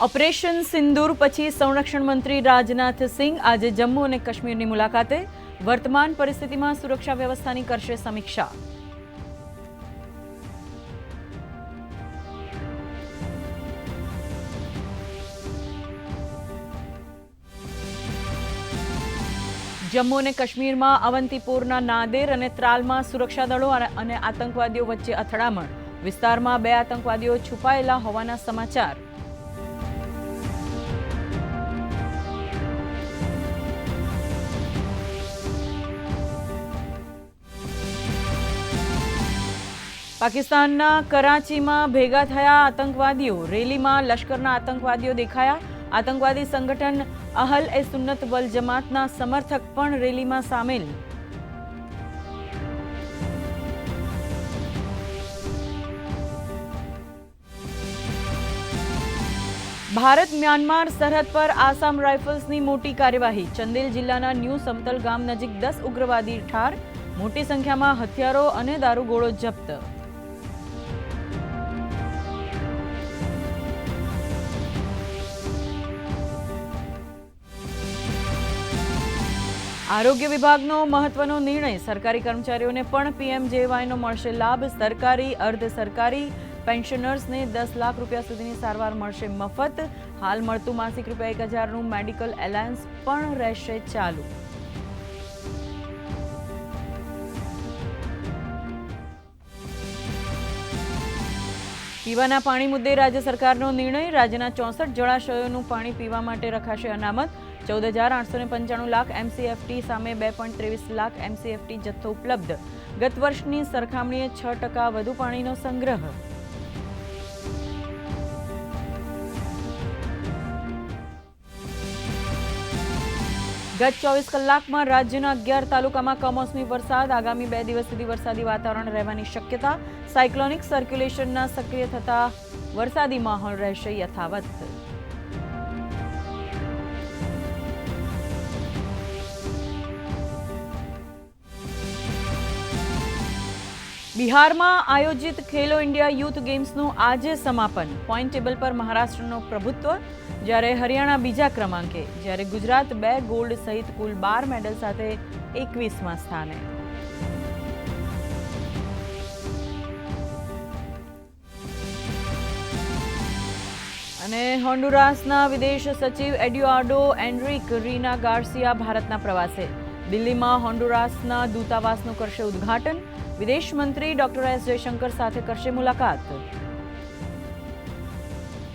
Operation સિંદૂર પછી સંરક્ષણ મંત્રી રાજનાથ સિંહ આજે જમ્મુ અને કાશ્મીરની મુલાકાતે વર્તમાન પરિસ્થિતિમાં સુરક્ષા વ્યવસ્થાની કરશે સમીક્ષા. જમ્મુ અને કાશ્મીરમાં અવંતીપુરના નાદેર અને ત્રાલમાં સુરક્ષાદળો અને- આતંકવાદીઓ વચ્ચે અથડામણ. વિસ્તારમાં બે આતંકવાદીઓ છુપાયેલા હોવાના સમાચાર. પાકિસ્તાનના કરાચીમાં ભેગા થયા આતંકવાદીઓ. રેલીમાં લશ્કરના આતંકવાદીઓ દેખાયા. આતંકવાદી સંગઠન અહલ એ સુન્નત વલ જમાતના સમર્થક પણ રેલીમાં સામેલ. ભારત મ્યાનમાર સરહદ પર આસામ રાઇફલ્સની મોટી કાર્યવાહી. ચંદેલ જિલ્લાના ન્યૂ સમતલ ગામ નજીક દસ ઉગ્રવાદી ઠાર. મોટી સંખ્યામાં હથિયારો અને દારૂગોળો જપ્ત. આરોગ્ય વિભાગનો મહત્વનો નિર્ણય. સરકારી કર્મચારીઓને પણ પીએમજેવાયનો મળશે લાભ. સરકારી, અર્ધ સરકારી પેન્શનર્સને દસ લાખ રૂપિયા સુધીની સારવાર મળશે મફત. હાલ મળતું માસિક રૂપિયા એક હજારનું મેડિકલ એલાયન્સ પણ રહેશે ચાલુ. પીવાના પાણી મુદ્દે રાજ્ય સરકારનો નિર્ણય. રાજ્યના ચોસઠ જળાશયોનું પાણી પીવા માટે રખાશે અનામત. ચૌદ હજાર આઠસો પંચાણું લાખ એમસીએફટી સામે બે પોઈન્ટ ત્રેવીસ લાખ એમસીએફટી જથ્થો ઉપલબ્ધ. ગત વર્ષની સરખામણીએ છ ટકા વધુ પાણીનો સંગ્રહ. ગત ચોવીસ કલાકમાં રાજ્યના અગિયાર તાલુકામાં કમોસમી વરસાદ, આગામી બે દિવસ સુધી વરસાદી વાતાવરણ રહેવાની શક્યતા, સાયક્લોનિક સર્ક્યુલેશનના સક્રિય થતા વરસાદી માહોલ રહેશે યથાવત. બિહારમાં આયોજિત ખેલો ઇન્ડિયા યુથ ગેમ્સનું આજે સમાપન. પોઈન્ટ ટેબલ પર મહારાષ્ટ્રનો પ્રભુત્વ, જ્યારે હરિયાણા બીજા ક્રમાંકે, જ્યારે ગુજરાત બે ગોલ્ડ સહિત કુલ બાર મેડલ સાથે એકવીસમાં સ્થાને. અને હોન્ડુરાસના વિદેશ સચિવ એડ્યુઆર્ડો એન્ડ્રિક રીના ગાર્સિયા ભારતના પ્રવાસે. દિલ્હીમાં હોન્ડુરાસના દૂતાવાસનું કરશે ઉદ્ઘાટન. વિદેશ મંત્રી ડોક્ટર એસ જયશંકર સાથે કરશે મુલાકાત.